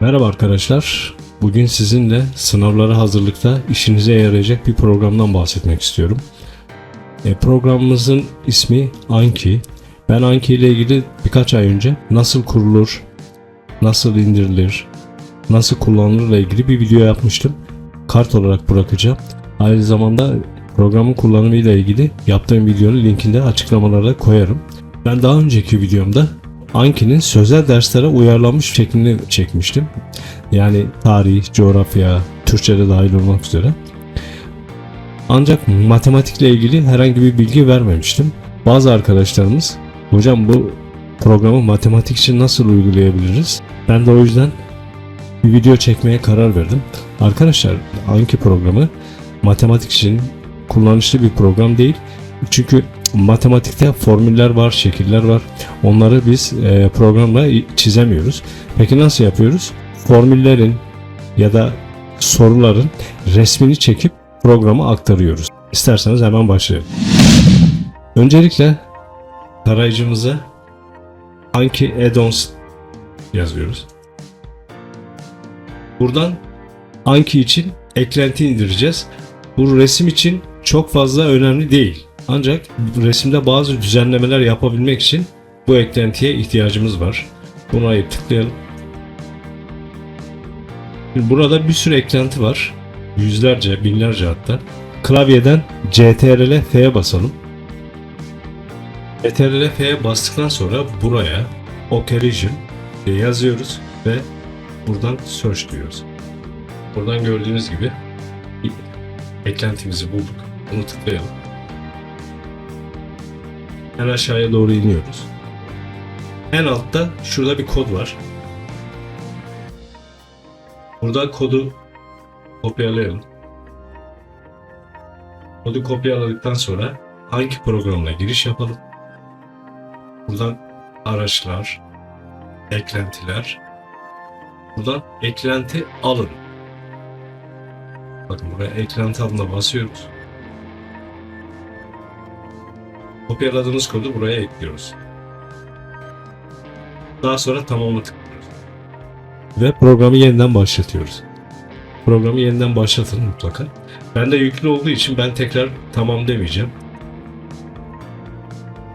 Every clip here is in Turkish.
Merhaba arkadaşlar. Bugün sizinle sınavlara hazırlıkta işinize yarayacak bir programdan bahsetmek istiyorum. E, programımızın ismi Anki. Ben Anki ile ilgili birkaç ay önce nasıl kurulur, nasıl indirilir, nasıl kullanılır ile ilgili bir video yapmıştım. Kart olarak bırakacağım. Aynı zamanda programın kullanımı ile ilgili yaptığım videonun linkini de açıklamalara koyarım. Ben daha önceki videomda Anki'nin sözel derslere uyarlanmış şeklini çekmiştim. Yani tarih, coğrafya, Türkçe'de dahil olmak üzere. Ancak matematikle ilgili herhangi bir bilgi vermemiştim. Bazı arkadaşlarımız hocam bu programı matematik için nasıl uygulayabiliriz? Ben de o yüzden bir video çekmeye karar verdim. Arkadaşlar Anki programı matematik için kullanışlı bir program değil. Çünkü matematikte formüller var, şekiller var. Onları biz e, programla çizemiyoruz. Peki nasıl yapıyoruz? Formüllerin ya da soruların resmini çekip programa aktarıyoruz. İsterseniz hemen başlayalım. Öncelikle tarayıcımıza Anki Addons yazıyoruz. Buradan Anki için eklenti indireceğiz. Bu resim için çok fazla önemli değil. Ancak resimde bazı düzenlemeler yapabilmek için bu eklentiye ihtiyacımız var. Buna tıklayalım. Şimdi burada bir sürü eklenti var. Yüzlerce, binlerce hatta. Klavyeden CTRL F'ye basalım. CTRL F'ye bastıktan sonra buraya Occlusion diye yazıyoruz ve buradan Search diyoruz. Buradan gördüğünüz gibi eklentimizi bulduk. Bunu tıklayalım. En aşağıya doğru iniyoruz. En altta şurada bir kod var. Burada kodu kopyalayalım. Kodu kopyaladıktan sonra hangi programla giriş yapalım? Buradan araçlar, eklentiler. Buradan eklenti alın. Bakın buraya eklenti alına basıyoruz. Kopyaladığımız kodu buraya ekliyoruz. Daha sonra tamamla tıklıyoruz. Ve programı yeniden başlatıyoruz. Programı yeniden başlatın mutlaka. Ben de yüklü olduğu için ben tekrar tamam demeyeceğim.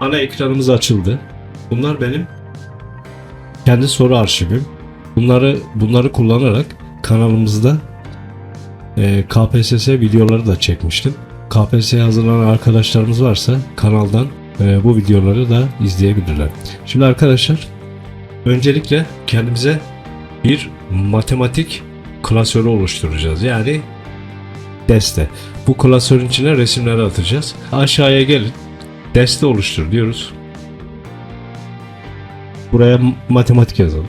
Ana ekranımız açıldı. Bunlar benim kendi soru arşivim. Bunları bunları kullanarak kanalımızda e, KPSS videoları da çekmiştim. KPSS'ye hazırlanan arkadaşlarımız varsa kanaldan e, bu videoları da izleyebilirler. Şimdi arkadaşlar öncelikle kendimize bir matematik klasörü oluşturacağız. Yani deste. Bu klasörün içine resimleri atacağız. Aşağıya gelin. Deste oluştur diyoruz. Buraya matematik yazalım.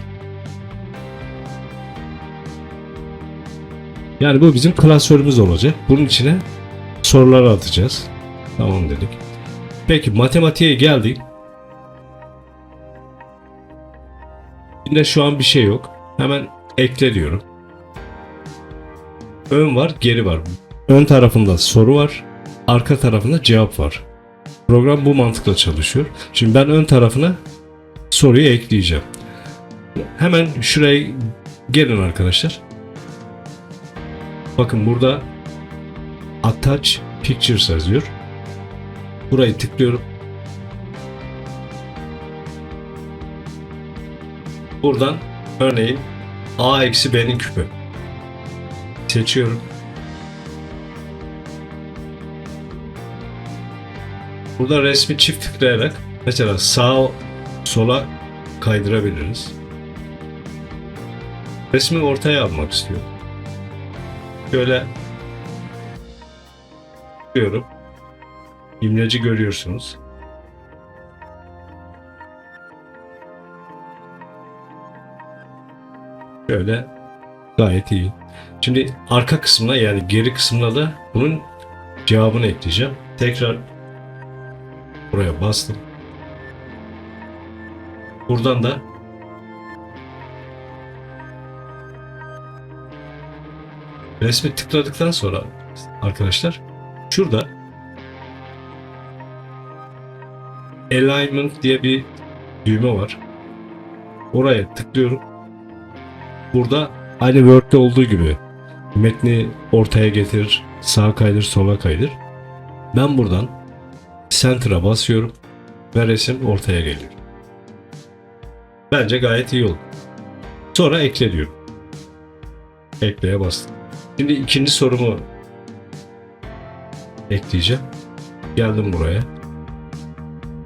Yani bu bizim klasörümüz olacak. Bunun içine soruları atacağız. Tamam dedik. Peki matematiğe geldik. Yine şu an bir şey yok. Hemen ekle diyorum. Ön var, geri var. Ön tarafında soru var, arka tarafında cevap var. Program bu mantıkla çalışıyor. Şimdi ben ön tarafına soruyu ekleyeceğim. Hemen şuraya gelin arkadaşlar. Bakın burada Attach Pictures yazıyor. Burayı tıklıyorum. Buradan örneğin A eksi B'nin küpü. Seçiyorum. Burada resmi çift tıklayarak mesela sağ sola kaydırabiliriz. Resmi ortaya almak istiyorum. Şöyle tıklıyorum. İmlacı görüyorsunuz. Şöyle gayet iyi. Şimdi arka kısmına yani geri kısmına da bunun cevabını ekleyeceğim. Tekrar buraya bastım. Buradan da resmi tıkladıktan sonra arkadaşlar şurada alignment diye bir düğme var. Oraya tıklıyorum. burada aynı Word'de olduğu gibi metni ortaya getir, sağa kaydır, sola kaydır. Ben buradan Center'a basıyorum ve resim ortaya geliyor. Bence gayet iyi oldu. Sonra ekle diyorum. Ekleye bastım. Şimdi ikinci sorumu ekleyeceğim. Geldim buraya.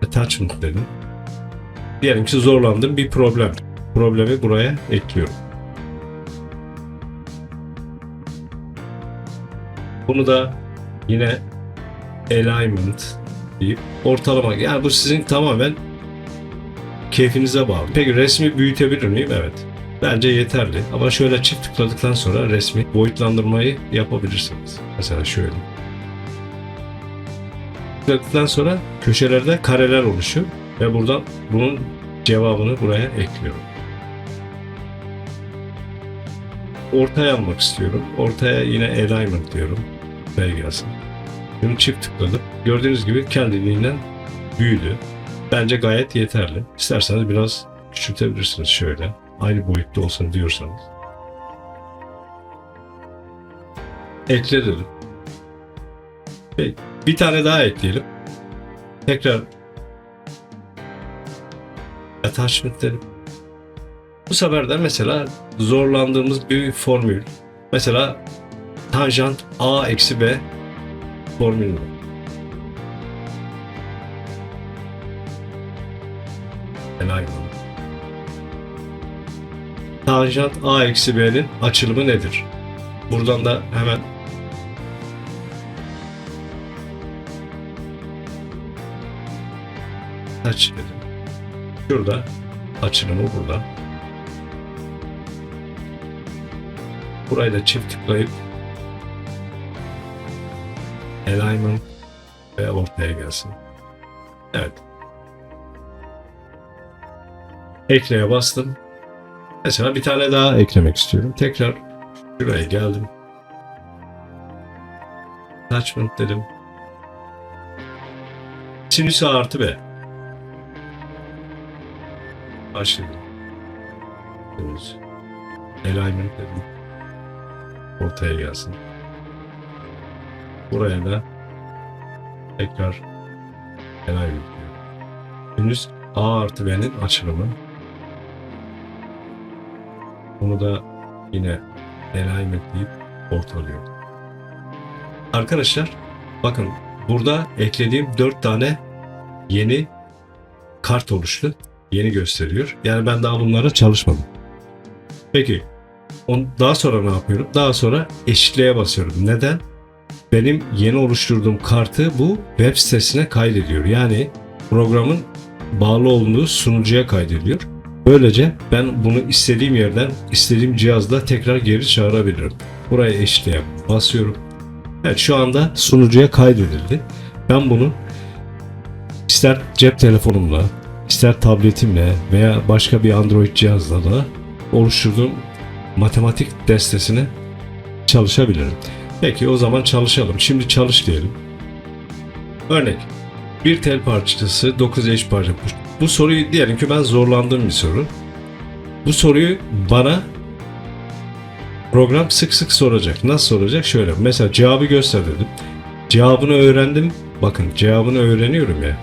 Attachment dedim. Diyelim ki zorlandım bir problem. Problemi buraya ekliyorum. Bunu da yine alignment deyip ortalama. Yani bu sizin tamamen keyfinize bağlı. Peki resmi büyütebilir miyim? Evet. Bence yeterli. Ama şöyle çift tıkladıktan sonra resmi boyutlandırmayı yapabilirsiniz. Mesela şöyle. Tıkladıktan sonra köşelerde kareler oluşuyor ve buradan bunun cevabını buraya ekliyorum. Ortaya almak istiyorum. Ortaya yine alignment diyorum. Buraya gelsin. Bunu çift tıkladım. Gördüğünüz gibi kendiliğinden büyüdü. Bence gayet yeterli. İsterseniz biraz küçültebilirsiniz şöyle. Aynı boyutta olsun diyorsanız. Ekle dedim. Peki, bir tane daha ekleyelim. Tekrar attachment dedim. Bu sefer de mesela zorlandığımız bir formül. Mesela tanjant a eksi b formülü. Tanjant a eksi b'nin açılımı nedir? Buradan da hemen aç dedim. Şurada açılımı burada. Burayı da çift tıklayıp alignment ve ortaya gelsin. Evet. Ekleye bastım. Mesela bir tane daha eklemek istiyorum. Tekrar şuraya geldim. Attachment dedim. Sinüs artı B. Başladım. Sinüs. Alignment dedim. Ortaya gelsin. Buraya da tekrar alignment. Sinüs A artı B'nin açılımı. Bunu da yine alignment deyip ortalıyorum. Arkadaşlar bakın burada eklediğim 4 tane yeni kart oluştu. Yeni gösteriyor. Yani ben daha bunlara çalışmadım. Peki on, daha sonra ne yapıyorum? Daha sonra eşitliğe basıyorum. Neden? Benim yeni oluşturduğum kartı bu web sitesine kaydediyor. Yani programın bağlı olduğu sunucuya kaydediyor. Böylece ben bunu istediğim yerden, istediğim cihazda tekrar geri çağırabilirim. Buraya eşitliğe basıyorum. Evet şu anda sunucuya kaydedildi. Ben bunu ister cep telefonumla, ister tabletimle veya başka bir Android cihazla da oluşturduğum matematik destesine çalışabilirim. Peki o zaman çalışalım. Şimdi çalış diyelim. Örnek. Bir tel parçası 9 eş parça. Bu soruyu diyelim ki ben zorlandığım bir soru. Bu soruyu bana program sık sık soracak. Nasıl soracak? Şöyle. Mesela cevabı göster dedim. Cevabını öğrendim. Bakın cevabını öğreniyorum ya.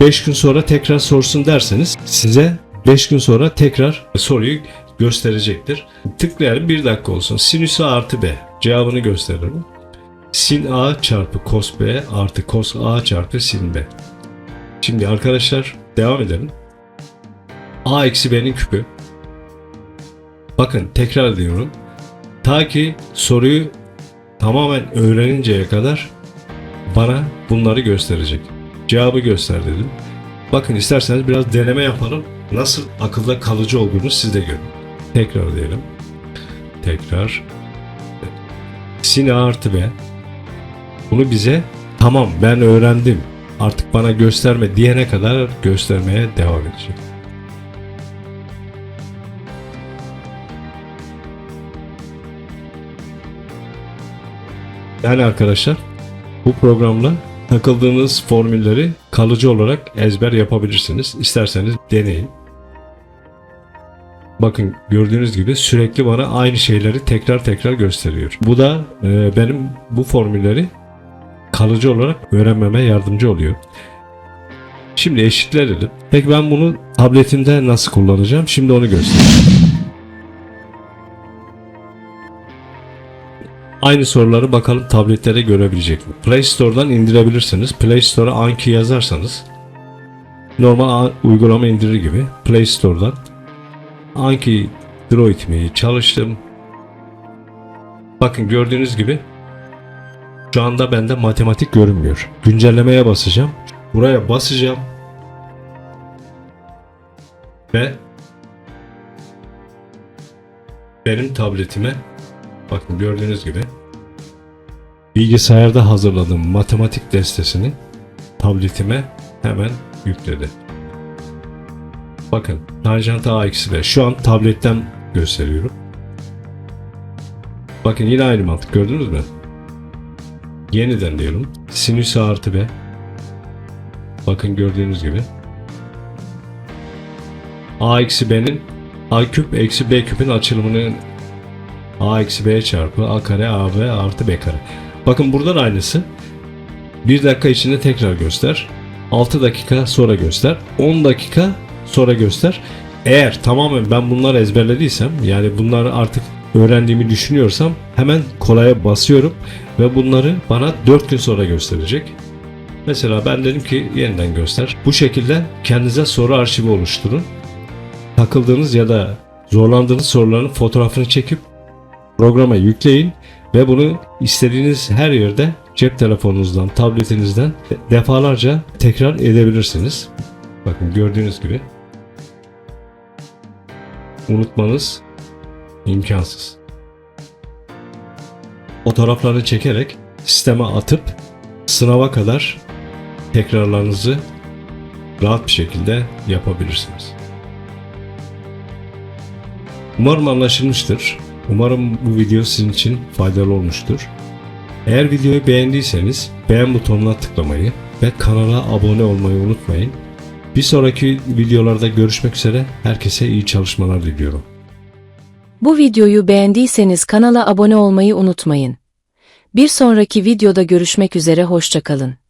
5 gün sonra tekrar sorsun derseniz size 5 gün sonra tekrar soruyu gösterecektir. Tıklayalım 1 dakika olsun. Sinüs A artı B. Cevabını gösteririm. Sin A çarpı cos B artı cos A çarpı sin B. Şimdi arkadaşlar devam edelim. A eksi B'nin küpü. Bakın tekrar ediyorum. Ta ki soruyu tamamen öğreninceye kadar bana bunları gösterecek. Cevabı göster dedim. Bakın isterseniz biraz deneme yapalım. Nasıl akılda kalıcı olduğunu siz de görün. Tekrar diyelim. Tekrar. Sin A artı B. Bunu bize tamam ben öğrendim artık bana gösterme diyene kadar göstermeye devam edecek. Yani arkadaşlar bu programla takıldığınız formülleri kalıcı olarak ezber yapabilirsiniz. İsterseniz deneyin. Bakın gördüğünüz gibi sürekli bana aynı şeyleri tekrar tekrar gösteriyor. Bu da e, benim bu formülleri kalıcı olarak öğrenmeme yardımcı oluyor. Şimdi eşitleyelim. Peki ben bunu tabletimde nasıl kullanacağım? Şimdi onu göstereyim. Aynı soruları bakalım tabletlere görebilecek mi? Play Store'dan indirebilirsiniz. Play Store'a Anki yazarsanız normal uygulama indirir gibi Play Store'dan Anki Droid mi çalıştım. Bakın gördüğünüz gibi şu anda bende matematik görünmüyor. Güncellemeye basacağım. Buraya basacağım. Ve benim tabletime bakın gördüğünüz gibi bilgisayarda hazırladığım matematik destesini tabletime hemen yükledi. Bakın tanjant a eksi b. Şu an tabletten gösteriyorum. Bakın yine aynı mantık gördünüz mü? Yeniden diyelim. Sinüs A artı b. Bakın gördüğünüz gibi. A eksi b'nin A küp eksi b küpün açılımının A eksi b çarpı A kare AB artı b kare. Bakın buradan aynısı. 1 dakika içinde tekrar göster. 6 dakika sonra göster. 10 dakika sonra göster. Eğer tamamen ben bunları ezberlediysem yani bunları artık öğrendiğimi düşünüyorsam hemen kolaya basıyorum ve bunları bana 4 gün sonra gösterecek. Mesela ben dedim ki yeniden göster. Bu şekilde kendinize soru arşivi oluşturun. Takıldığınız ya da zorlandığınız soruların fotoğrafını çekip programa yükleyin ve bunu istediğiniz her yerde cep telefonunuzdan, tabletinizden defalarca tekrar edebilirsiniz. Bakın gördüğünüz gibi unutmanız imkansız. Fotoğraflarını çekerek sisteme atıp sınava kadar tekrarlarınızı rahat bir şekilde yapabilirsiniz. Umarım anlaşılmıştır. Umarım bu video sizin için faydalı olmuştur. Eğer videoyu beğendiyseniz beğen butonuna tıklamayı ve kanala abone olmayı unutmayın. Bir sonraki videolarda görüşmek üzere herkese iyi çalışmalar diliyorum. Bu videoyu beğendiyseniz kanala abone olmayı unutmayın. Bir sonraki videoda görüşmek üzere hoşçakalın.